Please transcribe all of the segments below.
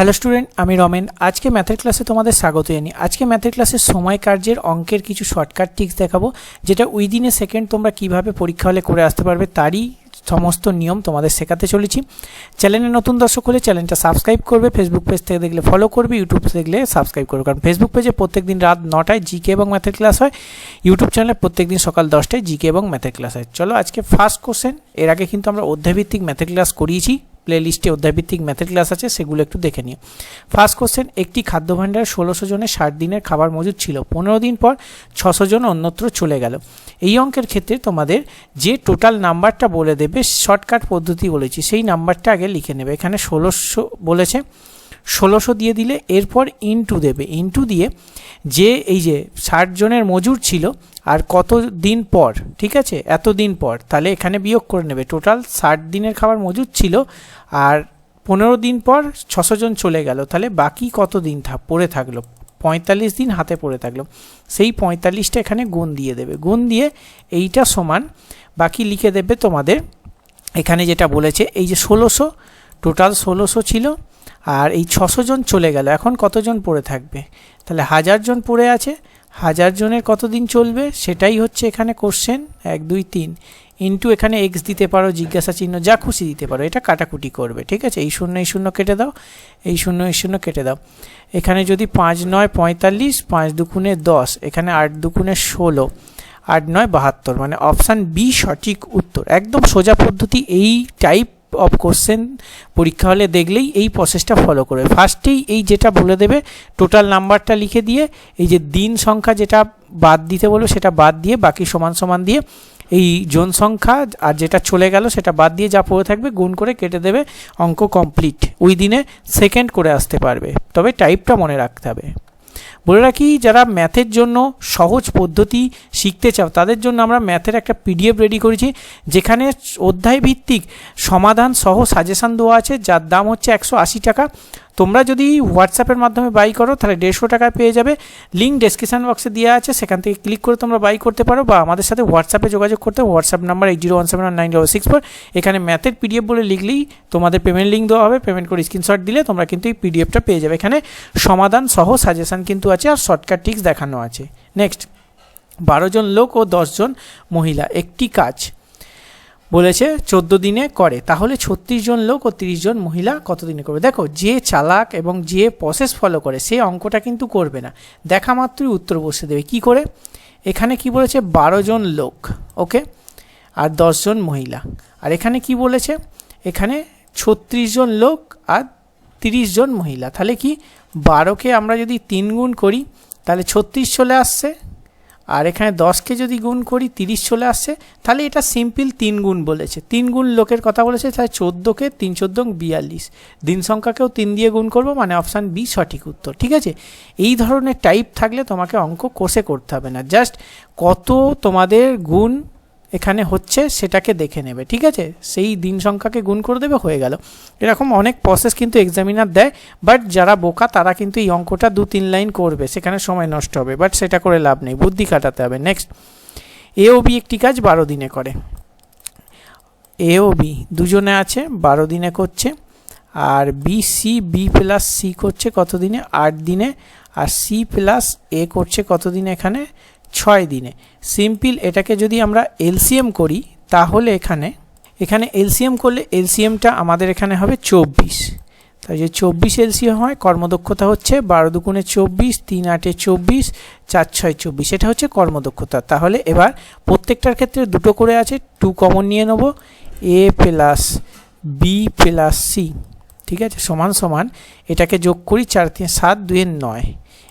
Hello student আমি রমেন। আজকে ম্যাথের ক্লাসে তোমাদের স্বাগত জানি আজকে ম্যাথের ক্লাসে সময় কার্যের অঙ্কের কিছু শর্টকাট টিক্স দেখাবো, যেটা উইদিন এ সেকেন্ড তোমরা কীভাবে পরীক্ষা হলে করে আসতে পারবে তারই সমস্ত নিয়ম তোমাদের শেখাতে চলেছি। চ্যানেলে নতুন দর্শক হলে চ্যানেলটা সাবস্ক্রাইব করবে ফেসবুক পেজ থেকে দেখলে ফলো করবে ইউটিউব দেখলে সাবস্ক্রাইব করবে। কারণ ফেসবুক পেজে প্রত্যেক দিন রাত নটায় জিকে এবং ম্যাথের ক্লাস হয়। ইউটিউব চ্যানেলে প্রত্যেক দিন সকাল দশটায় জিকে এবং ম্যাথের ক্লাস হয়। চলো আজকে ফার্স্ট কোশ্চেন এর আগে কিন্তু আমরা অধ্যায়ভিত্তিক ম্যাথের ক্লাস করিয়েছি। প্লে লিস্টে অধ্যায়ভিত্তিক ম্যাথের ক্লাস আছে, সেগুলো একটু দেখে নিও। ফার্স্ট কোশ্চেন একটি খাদ্য ভাণ্ডার ষোলোশো জনের ষাট দিনের খাবার মজুদ ছিল। পনেরো দিন পর ছশো জন অন্যত্র চলে গেল। এই অঙ্কের ক্ষেত্রে তোমাদের যে টোটাল নাম্বারটা বলে দেবে শর্টকাট পদ্ধতি বলেছি, সেই নাম্বারটা আগে লিখে নেবে। এখানে ষোলোশো বলেছে ষোলোশো দিয়ে দিলে এরপর ইনটু দেবে। ইনটু দিয়ে যে এই যে ষাট জনের মজুর ছিল আর কত দিন পর, ঠিক আছে? এত দিন পর, তাহলে এখানে বিয়োগ করে নেবে। টোটাল ষাট দিনের খাবার মজুদ ছিল আর পনেরো দিন পর ছশো জন চলে গেল। তাহলে বাকি কত দিন পড়ে থাকল? পঁয়তাল্লিশ দিন হাতে পড়ে থাকল। সেই পঁয়তাল্লিশটা এখানে গুণ দিয়ে দেবে। গুণ দিয়ে এইটা সমান বাকি লিখে দেবে তোমাদের। এখানে যেটা বলেছে, এই যে ষোলোশো টোটাল ষোলোশো ছিল আর এই ছশো জন চলে গেল। এখন কতজন পড়ে থাকবে? তাহলে হাজার জন পড়ে আছে। হাজার জনের কতদিন চলবে? সেটাই হচ্ছে এখানে কোশ্চেন এক, দুই, তিন। ইন্টু এখানে এক্স দিতে পারো, জিজ্ঞাসা চিহ্ন, যা খুশি দিতে পারো। এটা কাটাকুটি করবে, ঠিক আছে? এই শূন্য এই শূন্য কেটে দাও। এই শূন্য এই শূন্য কেটে দাও। এখানে যদি পাঁচ, নয়, পঁয়তাল্লিশ, পাঁচ দুকুনে দশ, এখানে আট দুকুনে ষোলো, আট, নয়, বাহাত্তর মানে অপশান বি সঠিক উত্তর। একদম সোজা পদ্ধতি, এই টাইপ অফ কোশ্চেন পরীক্ষা হলে দেখলেই এই প্রসেসটা ফলো করবে। ফার্স্টেই এই যেটা বলে দেবে টোটাল নাম্বারটা লিখে দিয়ে, এই যে দিন সংখ্যা যেটা বাদ দিতে বলবে সেটা বাদ দিয়ে, বাকি সমান সমান দিয়ে, এই জন সংখ্যা আর যেটা চলে গেল, সেটা বাদ দিয়ে যা পড়ে থাকবে, গুণ করে কেটে দেবে অঙ্ক কমপ্লিট ওই দিনে সেকেন্ড করে আসতে পারবে। তবে টাইপটা মনে রাখতে হবে। বলে রাখি, যারা ম্যাথের জন্য সহজ পদ্ধতি শিখতে চাও, তাদের জন্য আমরা ম্যাথের একটা পিডিএফ রেডি করেছি, যেখানে অধ্যায় ভিত্তিক সমাধান সহ সাজেশান দেওয়া আছে, যার দাম হচ্ছে একশো আশি টাকা। তোমরা যদি হোয়াটসঅ্যাপের মাধ্যমে বাই করো, তাহলে দেড়শো টাকায় পেয়ে যাবে। লিঙ্ক ডেসক্রিপশান বক্সে দেওয়া আছে, সেখান থেকে ক্লিক করে তোমরা বাই করতে পারো বা আমাদের সাথে হোয়াটসঅ্যাপে যোগাযোগ করতে WhatsApp number eight zero one seven nine double six four এখানে ম্যাথের পিডিএফ বলে লিখলেই তোমাদের পেমেন্ট লিঙ্ক দেওয়া হবে। পেমেন্ট করে স্ক্রিনশট দিলে তোমরা কিন্তু এই পিডিএফটা পেয়ে যাবে। এখানে সমাধান সহ সাজেশান কিন্তু আছে আর শর্টকাট টিক্স দেখানো আছে। নেক্সট বারো জন লোক ও দশজন মহিলা। একটি কাজ বলেছে, চোদ্দ দিনে করে। তাহলে ছত্রিশ জন লোক ও তিরিশ জন মহিলা কত দিনে করবে? দেখো, যে চালাক এবং যে প্রসেস ফলো করে, সে অঙ্কটা কিন্তু করবে না। দেখা মাত্রই উত্তর বসে দেবে। কি করে? এখানে কি বলেছে? বারো জন লোক, ওকে? আর দশজন মহিলা। আর এখানে কি বলেছে? এখানে ছত্রিশ জন লোক আর তিরিশ জন মহিলা। তাহলে কি? বারোকে আমরা যদি তিন গুণ করি, তাহলে ছত্রিশ চলে আসছে। আর এখানে দশকে যদি গুণ করি তিরিশ চলে আসছে, তাহলে এটা সিম্পল তিন গুণ বলেছে। তিন গুণ লোকের কথা বলেছে, তাহলে চোদ্দোকে তিন চোদ্দ বিয়াল্লিশ। দিন সংখ্যাকেও তিন দিয়ে গুণ করব মানে অপশান বি সঠিক উত্তর, ঠিক আছে? এই ধরনের টাইপ থাকলে তোমাকে অঙ্ক কষে করতে হবে না। জাস্ট কত তোমাদের গুণ এখানে হচ্ছে সেটাকে দেখে নেবে, ঠিক আছে? সেই দিন সংখ্যাকে গুণ করে দেবে, হয়ে গেল। এরকম অনেক প্রসেস কিন্তু এক্সামিনার দেয় বাট যারা বোকা তারা কিন্তু এই অঙ্কটা দু তিন লাইন করবে, সেখানে সময় নষ্ট হবে বাট সেটা করে লাভ নেই, বুদ্ধি কাটাতে হবে। নেক্সট এ ও বি একটি কাজ বারো দিনে করে। এ ও বি দুজনে আছে, বারো দিনে করছে, আর B C B plus C করছে কত দিনে? আট দিনে, আর সি প্লাস এ করছে কত দিনে এখানে? ছয় দিনে। সিম্পল এটাকে যদি আমরা এলসিএম করি, তাহলে এখানে এখানে এলসিএম করলে এলসিএমটা আমাদের এখানে হবে চব্বিশ। তাই যে চব্বিশ এলসিএম হয়, কর্মদক্ষতা হচ্ছে বারো দুগুণে চব্বিশ, তিন আটে চব্বিশ, চার ছয় চব্বিশ। এটা হচ্ছে কর্মদক্ষতা। তাহলে এবার প্রত্যেকটার ক্ষেত্রে দুটো করে আছে, টু কমন নিয়ে নেব, A plus B plus C. ঠিক আছে? সমান সমান এটাকে যোগ করি চার তিন সাত দুয়ের নয়।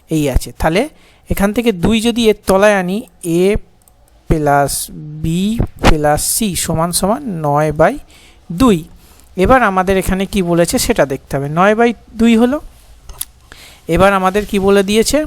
এই আছে। তাহলে এখান থেকে দুই যদি এর তলায় আনি, A plus B plus C সমান সমান নয় বাই দুই। এবার আমাদের এখানে কি বলেছে সেটা দেখতে হবে। নয় বাই দুই হলো? এবার আমাদের কি বলে দিয়েছে?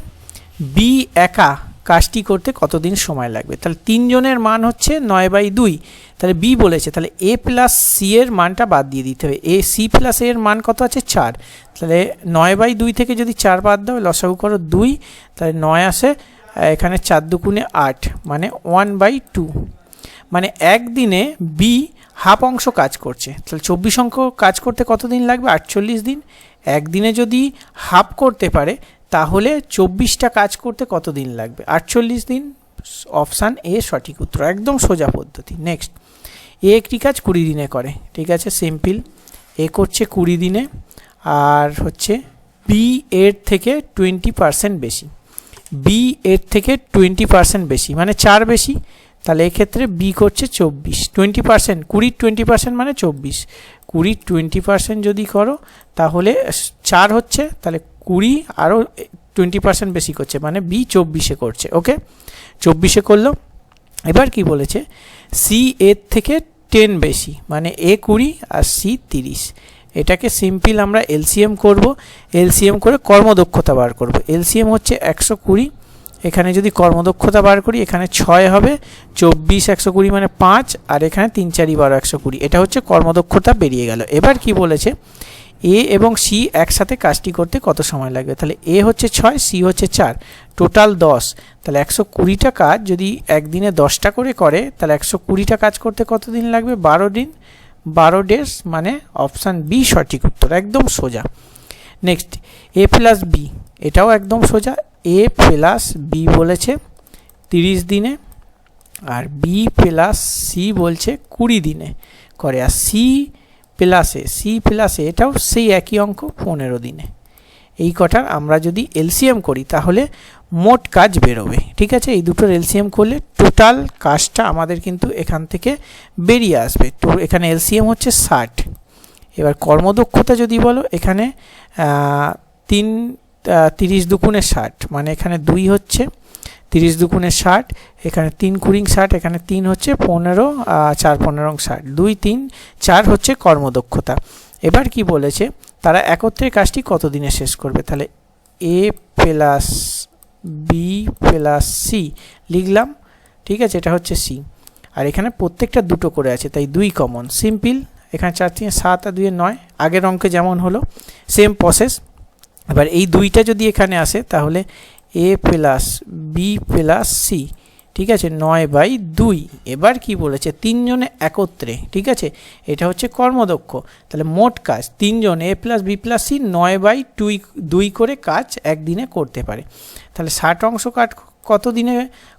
বি একা কাজটি করতে কতদিন সময় লাগবে? তাহলে তিনজনের মান হচ্ছে নয় বাই দুই। তাহলে বি বলেছে, তাহলে এ প্লাস সি এর মানটা বাদ দিয়ে দিতে হবে। এ সি প্লাস এর মান কত আছে? চার। তাহলে নয় বাই দুই থেকে যদি চার বাদ দাও, লসাগু করো দুই, তাহলে নয় আসে এখানে চার দুকুণে আট মানে ওয়ান বাই টু। মানে একদিনে বি হাফ অংশ কাজ করছে। তাহলে চব্বিশ অঙ্ক কাজ করতে কত দিন লাগবে? আটচল্লিশ দিন। একদিনে যদি হাফ করতে পারে তাহলে চব্বিশটা কাজ করতে কত দিন লাগবে? আটচল্লিশ দিন? অপশান এ, সঠিক উত্তর। একদম সোজা পদ্ধতি। নেক্সট এ একটি কাজ কুড়ি দিনে করে। ঠিক আছে? সিম্পল এ করছে কুড়ি দিনে। আর হচ্ছে বি এর থেকে টোয়েন্টি পার্সেন্ট বেশি। বি এর থেকে টোয়েন্টি পার্সেন্ট বেশি। মানে চার বেশি। তাহলে এক্ষেত্রে বি করছে চব্বিশ। টোয়েন্টি পার্সেন্ট কুড়ির টোয়েন্টি পার্সেন্ট মানে চব্বিশ। কুড়ির টোয়েন্টি পার্সেন্ট যদি করো, তাহলে চার হচ্ছে, তাহলে কুড়ি আরও টোয়েন্টি পার্সেন্ট বেশি করছে মানে বি চব্বিশে করছে ওকে চব্বিশে করল। এবার কি বলেছে? সি এর থেকে টেন বেশি মানে এ কুড়ি আর সি তিরিশ। এটাকে সিম্পল আমরা এলসিএম করব। এলসিএম করে কর্মদক্ষতা বার করব। এলসিএম হচ্ছে একশো কুড়ি। এখানে যদি কর্মদক্ষতা বার করি, এখানে ছয় হবে। চব্বিশ একশো কুড়ি মানে পাঁচ, আর এখানে তিন চারি বারো একশো কুড়ি। এটা হচ্ছে কর্মদক্ষতা বেরিয়ে গেল। এবার কি বলেছে? এ এবং সি একসাথে কাজটি করতে কত সময় লাগবে? তাহলে এ হচ্ছে ছয়, সি হচ্ছে চার, টোটাল দশ। তাহলে একশো কুড়িটা কাজ যদি একদিনে দশটা করে করে, তাহলে একশো কুড়িটা কাজ করতে কত দিন লাগবে? বারো দিন। বারো ডেজ মানে অপশান বি সঠিক উত্তর, একদম সোজা। নেক্সট, এ প্লাস বি, এটাও একদম সোজা। এ প্লাস বি বলেছে তিরিশ দিনে আর বি প্লাস সি বলছে কুড়ি দিনে করে। আর সি প্লাসে সি প্লাসে এটাও সেই একই অঙ্ক পনেরো দিনে। এই কটার আমরা যদি এলসিএম করি, তাহলে মোট কাজ বেরোবে, ঠিক আছে? এই দুটোর এলসিএম করলে টোটাল কাজটা আমাদের কিন্তু এখান থেকে বেরিয়ে আসবে। তো এখানে এলসিএম হচ্ছে ষাট। এবার কর্মদক্ষতা যদি বলো, এখানে তিন তিরিশ দুগুণে ষাট মানে এখানে দুই হচ্ছে তিরিশ দুগুণে ষাট, এখানে তিন কুড়িং ষাট, এখানে তিন হচ্ছে পনেরো চার পনেরো ষাট। দুই, তিন, চার হচ্ছে কর্মদক্ষতা। এবার কি বলেছে, তারা একত্রে কাজটি কত দিনে শেষ করবে? তাহলে A plus B plus C লিখলাম, ঠিক আছে, এটা হচ্ছে সি। আর এখানে প্রত্যেকটা দুটো করে আছে, তাই দুই কমন। সিম্পল, এখানে চার তিন সাত আর দুই নয়, আগের অঙ্কে যেমন হলো, সেম প্রসেস। এবার এই দুইটা যদি এখানে আসে, তাহলে A plus B plus C ঠিক আছে? নয় বাই দুই। এবার কি বলেছে? তিনজনে একত্রে, ঠিক আছে? এটা হচ্ছে কর্মদক্ষ। তাহলে মোট কাজ, তিনজন A plus B plus C নয় বাই টুই দুই করে কাজ একদিনে করতে পারে। তাহলে ষাট অংশ কাট কত দিনে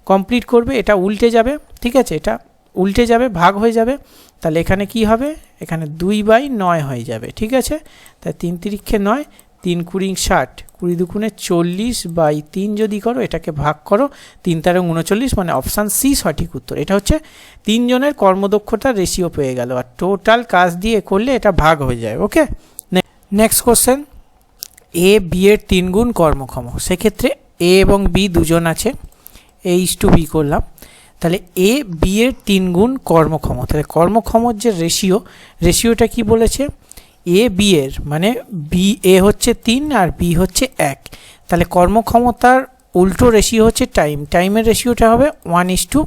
কমপ্লিট করবে? এটা উল্টে যাবে, ঠিক আছে? এটা উল্টে যাবে, ভাগ হয়ে যাবে। তাহলে এখানে কি হবে? এখানে দুই বাই নয় হয়ে যাবে, ঠিক আছে? তাই তিন তিরিক্ষে নয় তিন কুড়ি ষাট, কুড়ি দুগুণে চল্লিশ বাই তিন যদি করো, এটাকে ভাগ করো, তিন তেরো উনচল্লিশ মানে অপশান সি সঠিক উত্তর। এটা হচ্ছে তিনজনের কর্মদক্ষতার রেশিও পেয়ে গেল, আর টোটাল কাজ দিয়ে করলে এটা ভাগ হয়ে যায় okay next question A B এর তিন গুণ কর্মক্ষম। সেক্ষেত্রে এ এবং বি দুজন আছে এ ইস টু বি করলাম। তাহলে এ বি এর তিন গুণ কর্মক্ষম। তাহলে কর্মক্ষমর যে রেশিও রেশিওটা কি বলেছে? এ বি এর মানে বি এ হচ্ছে তিন আর বি হচ্ছে এক। তাহলে কর্মক্ষমতার উল্টো রেশিও হচ্ছে টাইম টাইমের রেশিওটা হবে ওয়ান ইস টু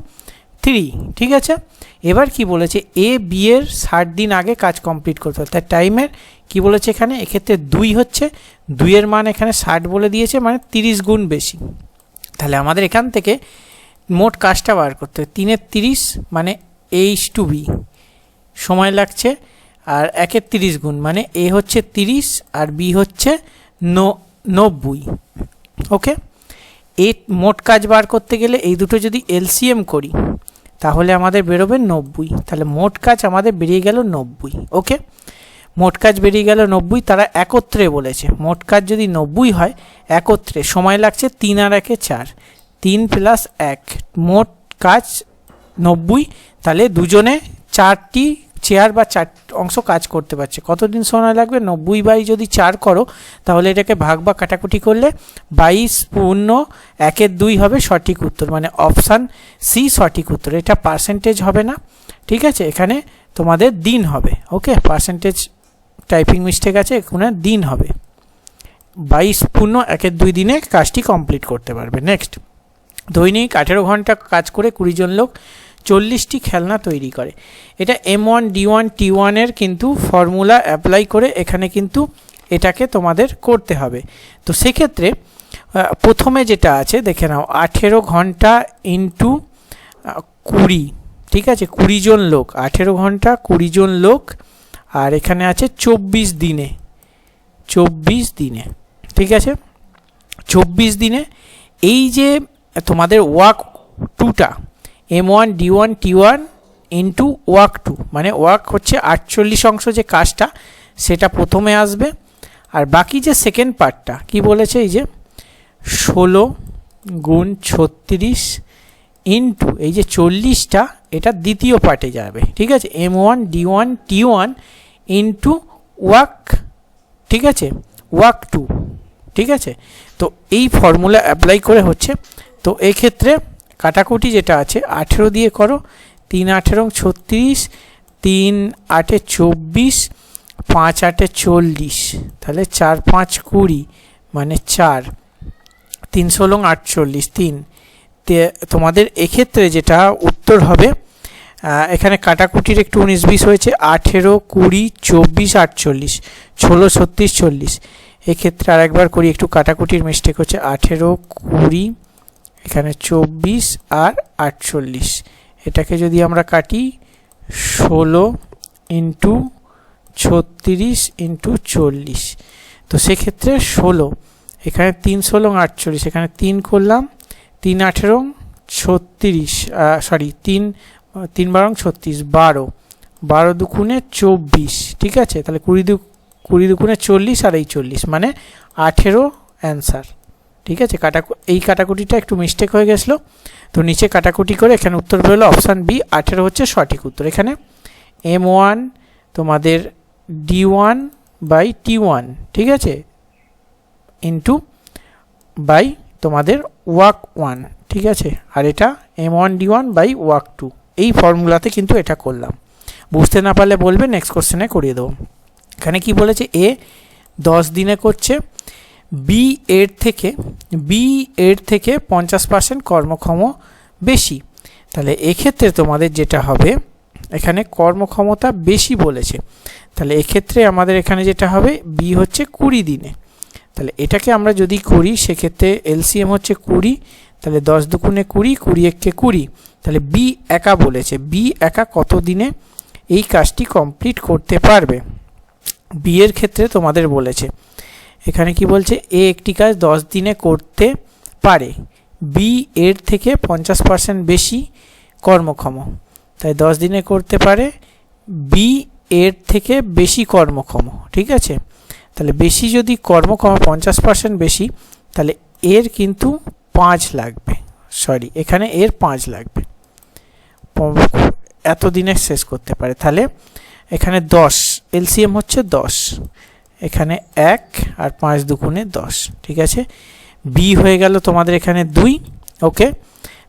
থ্রি ঠিক আছে? এবার কি বলেছে? এ বি এর ষাট দিন আগে কাজ কমপ্লিট করতে হবে। তাই টাইমের কি বলেছে এখানে? এক্ষেত্রে দুই হচ্ছে, দুইয়ের মান এখানে ষাট বলে দিয়েছে মানে তিরিশ গুণ বেশি। তাহলে আমাদের এখান থেকে মোট কাজটা বার করতে হবে। তিনের তিরিশ মানে এইচ টু বি সময় লাগছে আর একের তিরিশ গুণ মানে এ হচ্ছে তিরিশ আর বি হচ্ছে নব্বই, ওকে? এ মোট কাজ বার করতে গেলে এই দুটো যদি এলসিএম করি, তাহলে আমাদের বেরোবে নব্বই, তাহলে মোট কাজ আমাদের বেরিয়ে গেল নব্বই, ওকে? মোট কাজ বেরিয়ে গেল নব্বই, তারা একত্রে বলেছে, মোট কাজ যদি নব্বই হয়, একত্রে, সময় লাগছে তিন আর একে চার, তিন প্লাস এক, মোট কাজ নব্বই, তাহলে দুজনে চারটি চেয়ার বা চার অংশ কাজ করতে পারছে। কতদিন সময় লাগবে? নব্বই বাই যদি চার করো, তাহলে এটাকে ভাগ বা কাটাকুটি করলে বাইশ পূর্ণ একের দুই হবে সঠিক উত্তর। মানে অপশান সি সঠিক উত্তর। এটা পার্সেন্টেজ হবে না। ঠিক আছে? এখানে তোমাদের দিন হবে। ওকে পার্সেন্টেজ টাইপিং মিস্টেক আছে, এখানে দিন হবে। বাইশ পূর্ণ একের দুই দিনে কাজটি কমপ্লিট করতে পারবে। নেক্সট দৈনিক আঠেরো ঘণ্টা কাজ করে কুড়ি জন লোক চল্লিশটি খেলনা তৈরি করে। এটা M one D one T ওয়ানের কিন্তু ফর্মুলা অ্যাপ্লাই করে এখানে কিন্তু এটাকে তোমাদের করতে হবে। তো সেক্ষেত্রে প্রথমে যেটা আছে, দেখে নাও, আঠেরো ঘণ্টা ইন্টু কুড়ি, ঠিক আছে? কুড়ি জন লোক, আঠেরো ঘণ্টা কুড়ি জন লোক, আর এখানে আছে চব্বিশ দিনে চব্বিশ দিনে, ঠিক আছে? চব্বিশ দিনে এই যে তোমাদের ওয়াক টুটা M one D one T one into work two মানে ওয়াক হচ্ছে আটচল্লিশ অংশ যে কাজটা, সেটা প্রথমে আসবে। আর বাকি যে সেকেন্ড পার্টটা কি বলেছে এই যে? ষোলো গুণ ছত্রিশ ইন্টু এই যে চল্লিশটা, এটা দ্বিতীয় পার্টে যাবে। ঠিক আছে? M one D one T one into work ঠিক আছে? ওয়াক টু ঠিক আছে? তো এই ফর্মুলা অ্যাপ্লাই করে হচ্ছে। তো এক্ষেত্রে কাটাকুটি যেটা আছে, আঠেরো দিয়ে করো, তিন আঠেরো, ছত্রিশ, তিন আটে চব্বিশ, পাঁচ আটে চল্লিশ। তাহলে চার, পাঁচ, কুড়ি মানে চার। তিন ষোলো আটচল্লিশ, তিন। তোমাদের এক্ষেত্রে যেটা উত্তর হবে এখানে কাটাকুটির একটু উনিশ, বিশ হয়েছে, আঠেরো, কুড়ি, চব্বিশ, আটচল্লিশ, ষোলো, ছত্রিশ, চল্লিশ। এক্ষেত্রে আরেকবার করি, একটু কাটাকুটির মিস্টেক হচ্ছে, আঠেরো, কুড়ি এখানে চব্বিশ আর আটচল্লিশ। এটাকে যদি আমরা কাটি, ষোলো ইন্টু ছত্রিশ ইন্টু চল্লিশ। তো সেক্ষেত্রে ষোলো, এখানে তিন ষোলো আটচল্লিশ, এখানে তিন করলাম, তিন আঠেরো ছত্রিশ সরি তিন তিন বারং ছত্রিশ, বারো। বারো দুগুণে চব্বিশ, ঠিক আছে? তাহলে কুড়ি দু, কুড়ি দুগুণে চল্লিশ আর এই চল্লিশ মানে আঠেরো অ্যান্সার ঠিক আছে কাটা এই কাটাকুটিটা একটু মিস্টেক হয়ে গেছিল। তো নিচে কাটাকুটি করে এখানে উত্তর বেরোলো অপশান বি আঠেরো হচ্ছে সঠিক উত্তর। এখানে এম ওয়ান তোমাদের D one by T one ঠিক আছে? ইন্টু বাই তোমাদের ওয়াক ওয়ান, ঠিক আছে? আর এটা M one D one by work two. এই ফর্মুলাতে কিন্তু এটা করলাম। বুঝতে না পারলে বলবে নেক্সট কোশ্চেনে করিয়ে দেবো। এখানে কি বলেছে? এ দশ দিনে করছে বি এর থেকে বি এর থেকে পঞ্চাশ পার্সেন্ট কর্মক্ষম বেশি। তাহলে এক্ষেত্রে তোমাদের যেটা হবে, এখানে কর্মক্ষমতা বেশি বলেছে। তাহলে এক্ষেত্রে আমাদের এখানে যেটা হবে বি হচ্ছে কুড়ি দিনে। তাহলে এটাকে আমরা যদি করি, সেক্ষেত্রে এলসিএম হচ্ছে কুড়ি, তাহলে দশ দুগুণে কুড়ি কুড়ি এককে কুড়ি। তাহলে বি একা বলেছে। বি একা কত দিনে এই কাজটি কমপ্লিট করতে পারবে? বি এর ক্ষেত্রে তোমাদের বলেছে এখানে কি বলছে? এ একটি কাজ দশ দিনে করতে পারে। বি এর থেকে পঞ্চাশ পার্সেন্ট বেশি কর্মক্ষম। তাই দশ দিনে করতে পারে। বি এর থেকে বেশি কর্মক্ষম, ঠিক আছে? তাহলে বেশি যদি কর্মক্ষম, পঞ্চাশ পার্সেন্ট বেশি, তাহলে এর কিন্তু পাঁচ লাগবে। সরি এখানে এর পাঁচ লাগবে। প- এত দিনে শেষ করতে পারে। তাহলে এখানে দশ, এলসিএম হচ্ছে দশ। এখানে এক আর পাঁচ দুগুণে দশ, ঠিক আছে? বি হয়ে গেল তোমাদের এখানে দুই, ওকে?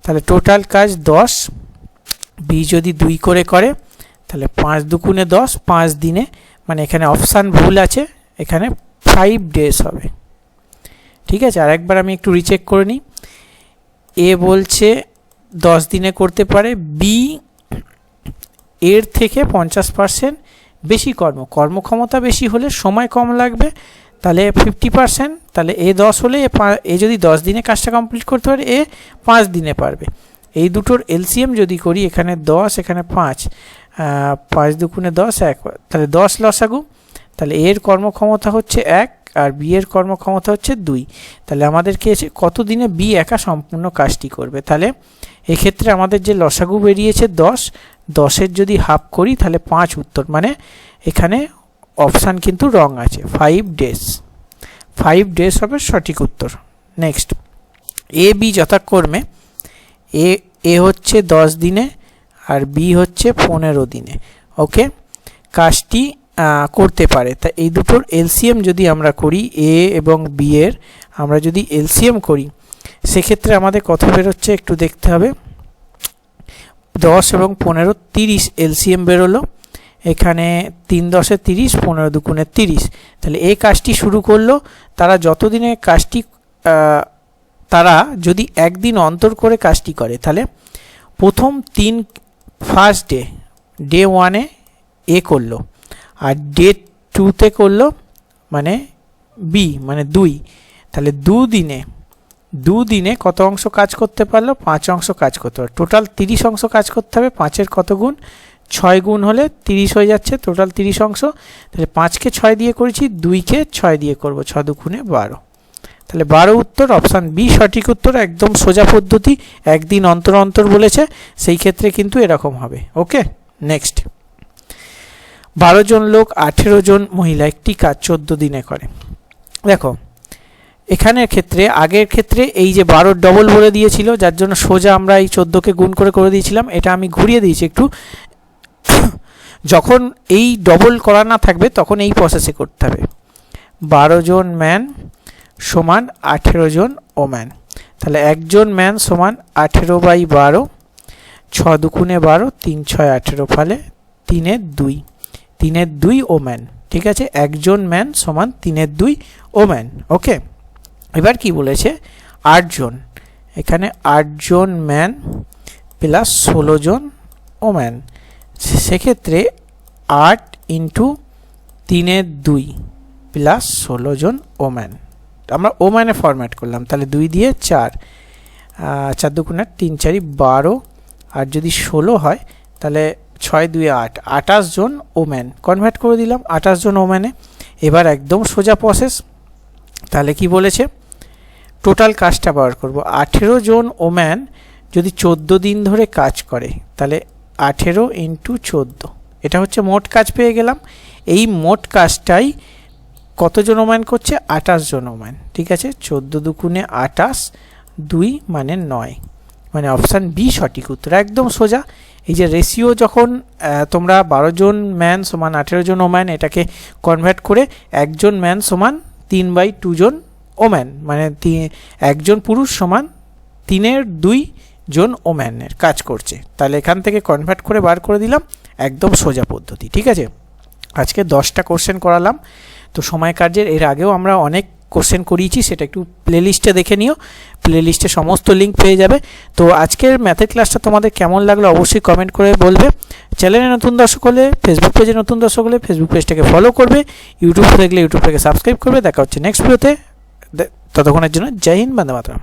তাহলে টোটাল কাজ দশ বি যদি দুই করে করে, তাহলে পাঁচ দুগুণে দশ, পাঁচ দিনে মানে এখানে অপশান ভুল আছে, এখানে ফাইভ ডেজ হবে। ঠিক আছে? আর একবার আমি একটু রিচেক করে নিই। এ বলছে দশ দিনে করতে পারে বি এর থেকে পঞ্চাশ পার্সেন্ট বেশি কর্ম। কর্মক্ষমতা বেশি হলে সময় কম লাগবে, তাহলে ফিফটি পার্সেন্ট তাহলে এ দশ হলে এ যদি দশ দিনে কাজটা কমপ্লিট করতে পারে, এ পাঁচ দিনে পারবে। এই দুটোর এলসিএম যদি করি, এখানে দশ, এখানে পাঁচ পাঁচ দুগুণে দশ, এক, তাহলে দশ লসাগু, তাহলে এর কর্মক্ষমতা হচ্ছে এক আর বি এর কর্মক্ষমতা হচ্ছে দুই। তাহলে আমাদেরকে কত দিনে বি একা সম্পূর্ণ কাজটি করবে? তাহলে এক্ষেত্রে আমাদের যে লসাগু বেরিয়েছে দশ, দশের যদি হাফ করি তাহলে পাঁচ উত্তর মানে এখানে অপশান কিন্তু রং আছে ফাইভ ডেজ ফাইভ ডেজ হবে সঠিক উত্তর। নেক্সট এ বি যথাক্রমে এ এ হচ্ছে দশ দিনে আর বি হচ্ছে পনেরো দিনে। ওকে কাজটি করতে পারে। তা এই দুটোর এলসিএম যদি আমরা করি এ এবং বি এর, আমরা যদি এলসিএম করি সেক্ষেত্রে আমাদের কত বেরোচ্ছে, একটু দেখতে হবে। দশ এবং পনেরো, তিরিশ এলসিএম বেরোলো। এখানে তিন দশে তিরিশ, পনেরো দুগুণে তিরিশ। তাহলে এই কাজটি শুরু করল। তারা যতদিনে কাজটি তারা যদি একদিন অন্তর করে কাজটি করে, তাহলে প্রথম তিন ফার্স্ট ডে ডে ওয়ানে এ করল। আর ডে টুতে করল মানে বি মানে দুই। তাহলে দুদিনে দুদিনে কত অংশ কাজ করতে পারল? পাঁচ অংশ কাজ করতে পারল। টোটাল তিরিশ অংশ কাজ করতে হবে, পাঁচের কত গুণ? ছয় গুণ হলে তিরিশ হয়ে যাচ্ছে টোটাল তিরিশ অংশ। তাহলে পাঁচকে ছয় দিয়ে করেছি, দুইকে ছয় দিয়ে করব, ছ দুগুণে বারো। তাহলে বারো উত্তর, অপশান বি, সঠিক উত্তর, একদম সোজা পদ্ধতি, একদিন অন্তর অন্তর বলেছে, সেই ক্ষেত্রে কিন্তু এরকম হবে। Okay, next. বারো জন লোক, আঠেরো জন মহিলা, একটি কাজ চোদ্দ দিনে করে। দেখো এখানের ক্ষেত্রে, আগের ক্ষেত্রে এই যে বারো ডবল বলে দিয়েছিল, যার জন্য সোজা আমরা এই চোদ্দোকে গুণ করে করে দিয়েছিলাম, এটা আমি ঘুরিয়ে দিয়েছি একটু। যখন এই ডবল করা না থাকবে, তখন এই প্রসেসে করতে হবে। বারো জন ম্যান সমান আঠেরো জন ওম্যান তাহলে একজন ম্যান সমান আঠেরো বাই বারো, ছ দুকুণে বারো, তিন ছয় আঠেরো ফলে তিনের দুই। তিনের দুই ওম্যান ঠিক আছে? একজন ম্যান সমান তিনের দুই ওম্যান ওকে এবার কি বলেছে? আটজন। এখানে আটজন ম্যান প্লাস ষোলো জন ওম্যান সেক্ষেত্রে আট ইন্টু তিনের দুই প্লাস ষোলো জন ওম্যান আমরা ওম্যানে ফরম্যাট করলাম, তাহলে দুই দিয়ে চার। চার দুগুণে তিন চারি বারো। আর যদি ষোলো হয়, তাহলে ছয় দুই আট। আঠাশ জন ওম্যান কনভার্ট করে দিলাম আঠাশ জন ওম্যানে এবার একদম সোজা প্রসেস তাহলে কি বলেছে? টোটাল কাজটা বার করব। আঠেরো জন ওম্যান যদি চোদ্দ দিন ধরে কাজ করে, তাহলে আঠেরো ইন্টু চোদ্দ। এটা হচ্ছে মোট কাজ পেয়ে গেলাম। এই মোট কাজটাই কতজন ওম্যান করছে? আঠাশ জন ওম্যান। ঠিক আছে? চোদ্দ দুগুণে আঠাশ, দুই মানে নয়। মানে অপশান বি সঠিক উত্তর। একদম সোজা। এই যে রেশিও যখন তোমরা বারো জন ম্যান সমান আঠেরো জন ওম্যান এটাকে কনভার্ট করে একজন ম্যান সমান তিন বাই টু জন ওম্যান মানে একজন পুরুষ সমান তিনের দুই জন ওম্যানের কাজ করছে। তাহলে এখান থেকে কনভার্ট করে বার করে দিলাম, একদম সোজা পদ্ধতি, ঠিক আছে? আজকে দশটা কোশ্চেন করালাম। তো সময় কার্যের, এর আগেও আমরা অনেক কোশ্চেন করিয়েছি, সেটা একটু প্লেলিস্টে দেখে নিও। প্লেলিস্টে সমস্ত লিঙ্ক পেয়ে যাবে। তো আজকের ম্যাথের ক্লাসটা তোমাদের কেমন লাগল অবশ্যই কমেন্ট করে বলবে। চ্যানেলে নতুন দর্শক হলে ফেসবুক পেজে নতুন দর্শক হলে ফেসবুক পেজটাকে ফলো করবে। ইউটিউব দেখলে ইউটিউবটাকে সাবস্ক্রাইব করবে। দেখা হচ্ছে নেক্সট ভিডিওতে ততক্ষণের জন্য জয় হিন্দ বন্দে মাতরম।